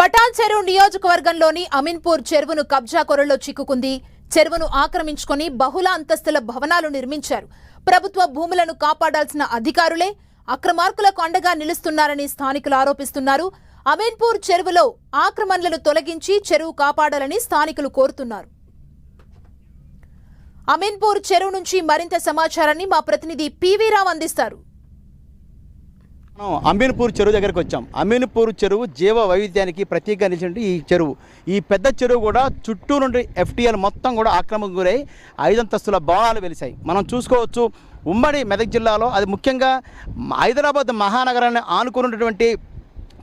పటాన్ చెరువు నియోజకవర్గంలోని అమీన్పూర్ చెరువును కబ్జా కొరల్లో చిక్కుకుంది. చెరువును ఆక్రమించుకొని బహుళ అంతస్తుల భవనాలు నిర్మించారు. ప్రభుత్వ భూములను కాపాడాల్సిన అధికారులే అక్రమార్కులకు అండగా నిలుస్తున్నారని స్థానికులు ఆరోపిస్తున్నారు. అమీన్పూర్ చెరువులో ఆక్రమణలను తొలగించి చెరువు కాపాడాలని స్థానికులు కోరుతున్నారు. అమీన్పూర్ చెరువు నుంచి మరింత సమాచారాన్ని మా ప్రతినిధి పివీరావు అందిస్తారు. మనం అమీన్పూర్ చెరువు దగ్గరికి వచ్చాం. అమీన్పూర్ చెరువు జీవ వైవిధ్యానికి ప్రత్యేకంగా నిలిచినట్టు ఈ చెరువు. ఈ పెద్ద చెరువు కూడా చుట్టూ నుండి ఎఫ్టీఎల్ మొత్తం కూడా ఆక్రమణకు గురై ఐదంతస్తుల భవనాలు వెలిశాయి. మనం చూసుకోవచ్చు ఉమ్మడి మెదక్ జిల్లాలో అది ముఖ్యంగా హైదరాబాద్ మహానగరాన్ని ఆనుకున్నటువంటి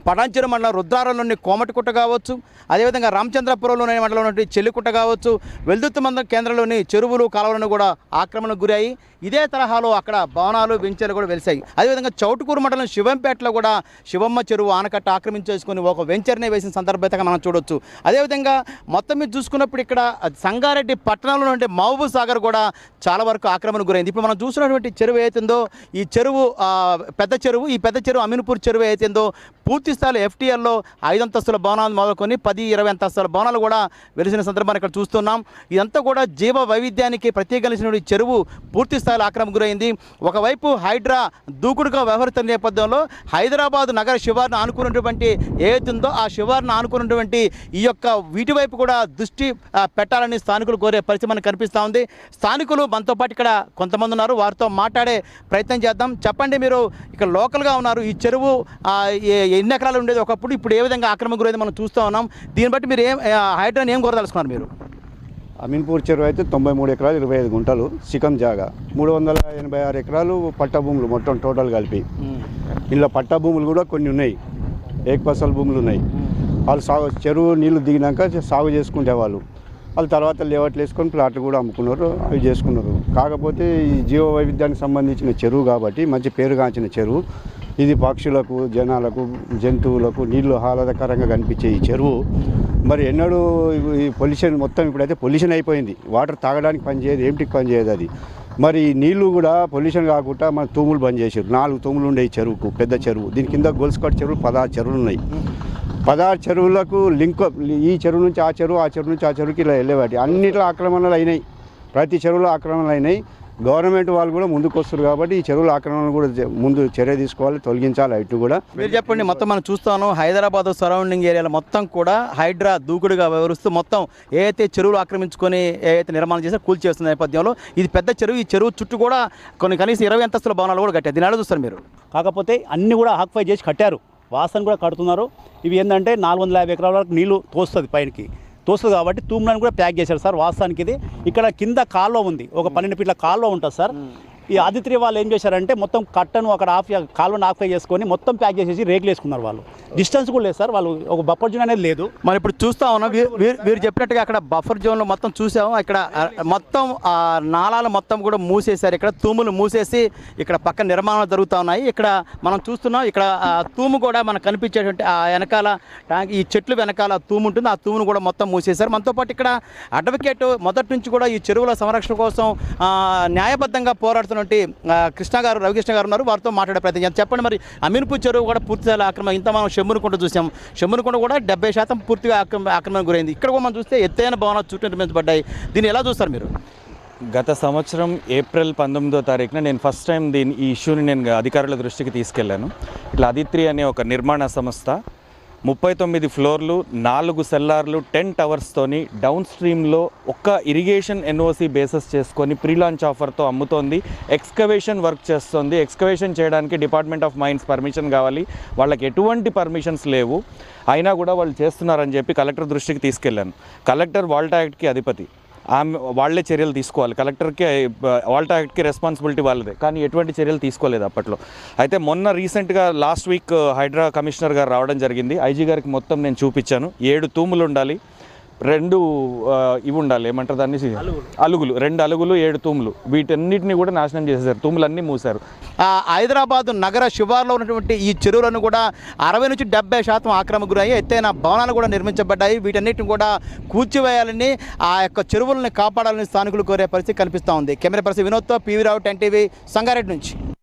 పటాన్చెరు మండలం రుద్రారంలోని కోమటికుట్ట కావచ్చు అదేవిధంగా రామచంద్రపురంలోని మండలంలో ఉన్నటువంటి చెల్లికుట్ట కావచ్చు వెల్దుర్తి మండలం కేంద్రంలోని చెరువులు కాలువలను కూడా ఆక్రమణకు గురయ్యాయి. ఇదే తరహాలో అక్కడ భవనాలు వెంచర్లు కూడా వెలిసాయి. అదేవిధంగా చౌటుకూరు మండలం శివంపేటలో కూడా శివమ్మ చెరువు ఆనకట్ట ఆక్రమించేసుకొని ఒక వెంచర్నే వేసిన సందర్భంగా మనం చూడొచ్చు. అదేవిధంగా మొత్తం మీద చూసుకున్నప్పుడు ఇక్కడ సంగారెడ్డి పట్టణంలో ఉండే మహబూబ్ సాగర్ కూడా చాలా వరకు ఆక్రమణ గురైంది. ఇప్పుడు మనం చూసినటువంటి చెరువు ఏతుందో ఈ చెరువు పెద్ద చెరువు ఈ పెద్ద చెరువు అమీన్పూర్ చెరువు ఏతుందో పూర్తి స్థాయిలో ఎఫ్టీఎల్లో ఐదు అంతస్తుల భవనాలు మొదలుకొని పది ఇరవై అంతస్తుల భవనాలు కూడా వెలిసిన సందర్భాన్ని ఇక్కడ చూస్తున్నాం. ఇదంతా కూడా జీవ వైవిధ్యానికి ప్రత్యేకించినటువంటి చెరువు పూర్తి స్థాయిలో ఆక్రమణ గురైంది. ఒకవైపు హైడ్రా దూకుడుగా వ్యవహరిస్తున్న నేపథ్యంలో హైదరాబాద్ నగర శివార్ను ఆనుకున్నటువంటి ఏదైతుందో ఆ శివార్ను ఆనుకున్నటువంటి ఈ యొక్క వీటివైపు కూడా దృష్టి పెట్టాలని స్థానికులు కోరే పరిస్థితి మనకు కనిపిస్తూ ఉంది. స్థానికులు మనతో పాటు ఇక్కడ కొంతమంది ఉన్నారు. వారితో మాట్లాడే ప్రయత్నం చేద్దాం. చెప్పండి మీరు ఇక్కడ లోకల్గా ఉన్నారు. ఈ చెరువు ఎన్ని ఎకరాలు ఉండేది ఒకప్పుడు ఇప్పుడు ఏ విధంగా ఆక్రమణ గురైంది మనం చూస్తూ ఉన్నాం. దీన్ని బట్టి మీరు ఏం హైడ్రాని ఏం కోరదలుచుకున్నారు మీరు? అమీన్పూర్ చెరువు అయితే తొంభై మూడు ఎకరాలు ఇరవై ఐదు గుంటలు సికం జాగా. మూడు వందల ఎనభై ఆరు ఎకరాలు పట్టా భూములు మొత్తం టోటల్ కలిపి. ఇలా పట్టా భూములు కూడా కొన్ని ఉన్నాయి. ఏకపసల భూములు ఉన్నాయి. వాళ్ళు సాగు చెరువు నీళ్ళు దిగినాక సాగు చేసుకునే వాళ్ళు తర్వాత లేవట్లు వేసుకొని ప్లాట్లు కూడా అమ్ముకున్నారు అవి చేసుకున్నారు. కాకపోతే ఈ జీవ వైవిధ్యానికి సంబంధించిన చెరువు కాబట్టి మంచి పేరుగాంచిన చెరువు. ఇది పక్షులకు జనాలకు జంతువులకు నీళ్ళు ఆహ్లాదకరంగా కనిపించే ఈ చెరువు. మరి ఎన్నడూ ఈ పొల్యూషన్ మొత్తం ఇప్పుడైతే పొల్యూషన్ అయిపోయింది. వాటర్ తాగడానికి పనిచేయదు ఏమిటికి పనిచేయదు అది. మరి నీళ్ళు కూడా పొల్యూషన్ కాకుండా మన తూములు బంద్ చేసారు నాలుగు తూములు ఉండే ఈ చెరువుకు పెద్ద చెరువు. దీని కింద గొలుసుకట్ చెరువులు పదహారు చెరువులు ఉన్నాయి. పదహారు చెరువులకు లింక్ ఈ చెరువు నుంచి ఆ చెరువు ఆ చెరువు నుంచి ఆ చెరువుకి ఇలా వెళ్ళేవాటి. అన్నిట్లో ఆక్రమణలు అయినాయి. ప్రతి చెరువులో ఆక్రమణలు అయినాయి. గవర్నమెంట్ వాళ్ళు కూడా ముందుకు వస్తారు కాబట్టి ఈ చెరువుల ఆక్రమణలు కూడా ముందు చర్య తీసుకోవాలి తొలగించాలి ఇటు కూడా. మీరు చెప్పండి మొత్తం మనం చూస్తాను హైదరాబాద్ సరౌండింగ్ ఏరియాలో మొత్తం కూడా హైడ్రా దూకుడుగా వ్యవహరిస్తూ మొత్తం ఏదైతే చెరువులు ఆక్రమించుకొని ఏదైతే నిర్మాణం చేస్తే కూల్చేస్తున్న నేపథ్యంలో ఇది పెద్ద చెరువు ఈ చెరువు చుట్టూ కూడా కొన్ని కనీసం ఇరవై అంతస్తుల భవనాలు కూడా కట్టారు. దీని చూస్తారు మీరు? కాకపోతే అన్ని కూడా ఆక్యుపై చేసి కట్టారు. వాసన కూడా కడుతున్నారు. ఇవి ఏంటంటే నాలుగు వందల యాభై ఎకరాల వరకు నీళ్ళు తోస్తుంది పైనకి. తోస్తుంది కాబట్టి తూములను కూడా ప్యాక్ చేశారు సార్ వాస్తవానికి ఇది ఇక్కడ కింద కాలువ ఉంది. ఒక పన్నెండు ఫీట్ల కాలువ ఉంటుంది సార్. ఈ ఆదిత్రి వాళ్ళు ఏం చేశారంటే మొత్తం కట్టను అక్కడ ఆఫ్ కాలువను ఆక్యుపై చేసుకొని మొత్తం ప్యాక్ చేసేసి రేకులు వేసుకున్నారు వాళ్ళు. డిస్టెన్స్ కూడా లేదు సార్ వాళ్ళు ఒక బఫర్ జోన్ అనేది లేదు. మనం ఇప్పుడు చూస్తా ఉన్నాం వీరు- వీరు చెప్పినట్టుగా అక్కడ బఫర్ జోన్లో మొత్తం చూసాము. ఇక్కడ మొత్తం ఆ మొత్తం కూడా మూసేశారు. ఇక్కడ తూములు మూసేసి ఇక్కడ పక్క నిర్మాణాలు జరుగుతూ ఉన్నాయి. ఇక్కడ మనం చూస్తున్నాం ఇక్కడ తూము కూడా మనకు కనిపించేటువంటి ఆ వెనకాల ట్యాంక్ ఈ చెట్లు వెనకాల తూము ఉంటుంది. ఆ తూమును కూడా మొత్తం మూసేశారు. మనతో పాటు ఇక్కడ అడ్వకేట్ మొదటి నుంచి కూడా ఈ చెరువుల సంరక్షణ కోసం న్యాయబద్ధంగా పోరాడుతున్న ఆ, కృష్ణ గారు రవికృష్ణ గారు ఉన్నారు. వారితో మాట్లాడే ప్రయత్నం చెప్పండి మరి అమీన్పూర్ చెరువు కూడా పూర్తిగా ఆక్రమణ ఇంత మనం షమ్మునుకుంట చూసాం. షమ్మునుకుంట కూడా డెబ్బై శాతం పూర్తిగా ఆక్రమ ఆక్రమణ గురైంది. ఇక్కడ కూడా మనం చూస్తే ఎత్తైన భవనాలు చుట్టూ నిర్మించబడ్డాయి దీన్ని ఎలా చూస్తారు మీరు? గత సంవత్సరం ఏప్రిల్ పంతొమ్మిదో తారీఖున నేను ఫస్ట్ టైం దీని ఈ ఇష్యూని నేను అధికారుల దృష్టికి తీసుకెళ్ళాను ఇట్లా అదిత్రి అనే ఒక నిర్మాణ సంస్థ ముప్పై తొమ్మిది ఫ్లోర్లు నాలుగు సెల్లార్లు టెన్ టవర్స్తోని డౌన్ స్ట్రీమ్లో ఒక్క ఇరిగేషన్ ఎన్ఓసి బేసస్ చేసుకొని ప్రీ లాంచ్ ఆఫర్తో అమ్ముతోంది. ఎక్స్కవేషన్ వర్క్ చేస్తుంది. ఎక్స్కవేషన్ చేయడానికి డిపార్ట్మెంట్ ఆఫ్ మైన్స్ పర్మిషన్ కావాలి. వాళ్ళకి ఎటువంటి పర్మిషన్స్ లేవు. అయినా కూడా వాళ్ళు చేస్తున్నారని చెప్పి కలెక్టర్ దృష్టికి తీసుకెళ్ళాను. కలెక్టర్ వాల్టా యాక్ట్కి అధిపతి. ఆమె వాళ్ళే చర్యలు తీసుకోవాలి. కలెక్టర్కి వాల్టా యాక్ట్కి రెస్పాన్సిబిలిటీ వాళ్ళదే. కానీ ఎటువంటి చర్యలు తీసుకోలేదు అప్పట్లో. అయితే మొన్న రీసెంట్గా లాస్ట్ వీక్ హైడ్రా కమిషనర్ గారు రావడం జరిగింది. ఐజీ గారికి మొత్తం నేను చూపించాను. ఏడు తూములు ఉండాలి. రెండు ఇవి ఉండాలి ఏమంటారు దాన్ని? అలుగులు. రెండు అలుగులు ఏడు తూములు. వీటన్నిటిని కూడా నాశనం చేసేసారు తూములన్నీ మూసారు ఆ, హైదరాబాద్ నగర శివార్లో ఉన్నటువంటి ఈ చెరువులను కూడా అరవై నుంచి డెబ్బై శాతం ఆక్రమణ గురయ్యి ఎత్తైన భవనాలు కూడా నిర్మించబడ్డాయి. వీటన్నిటిని కూడా కూల్చివేయాలని ఆ యొక్క చెరువులను కాపాడాలని స్థానికులు కోరే పరిస్థితి కనిపిస్తూ ఉంది. Camera person వినోద్తో PV Rao ten TV Sangareddy నుంచి.